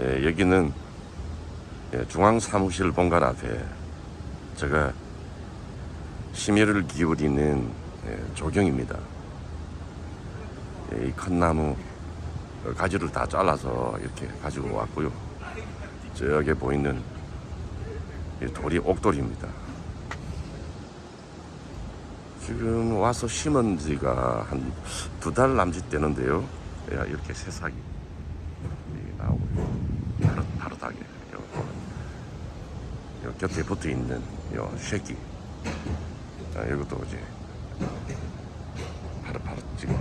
예, 여기는 예, 중앙사무실 본관 앞에 제가 심혈을 기울이는 예, 조경입니다. 예, 이큰 나무 가지를 다 잘라서 이렇게 가지고 왔고요. 저기 보이는 이 돌이 옥돌입니다. 지금 와서 심은 지가 한 두 달 남짓 되는데요. 예, 이렇게 새싹이 나오고 바로, 바로하게 요, 요 곁에 붙어 있는 요 새끼 아, 이것도 이제 바로 바로 지금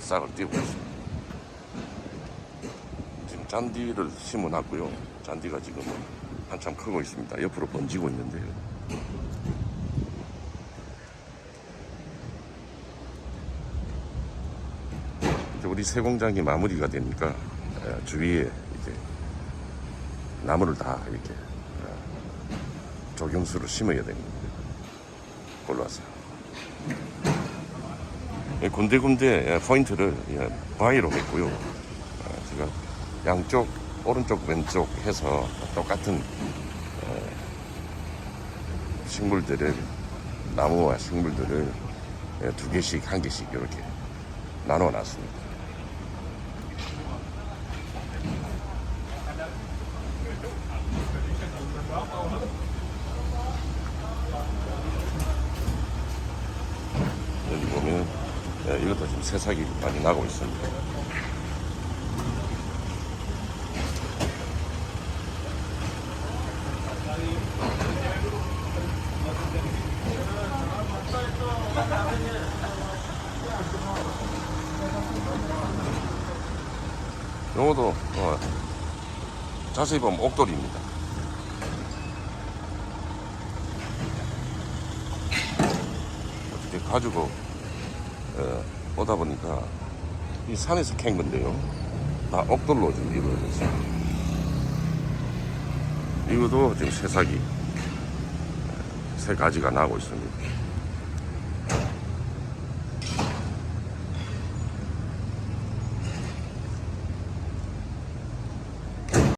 싹을 띄우고 있습니다. 지금 잔디를 심어놨고요. 잔디가 지금 한참 크고 있습니다. 옆으로 번지고 있는데요. 우리 새 공장이 마무리가 되니까 에, 주위에 나무를 다 이렇게 어, 조경수로 심어야 됩니다. 예, 군데군데 예, 포인트를 예, 바위로 했고요. 어, 제가 양쪽 오른쪽 왼쪽 해서 똑같은 어, 식물들을 나무와 식물들을 예, 두 개씩 한 개씩 이렇게 나눠 놨습니다. 여기 보면 예, 이것도 지금 새싹이 많이 나고 있습니다. 요것도 어, 자세히 보면 옥돌입니다. 어떻게 가지고 어, 오다 보니까 이 산에서 캔 건데요. 다 옥돌로 지금 이루어졌어요. 이것도 지금 새싹이 어, 새 가지가 나고 있습니다.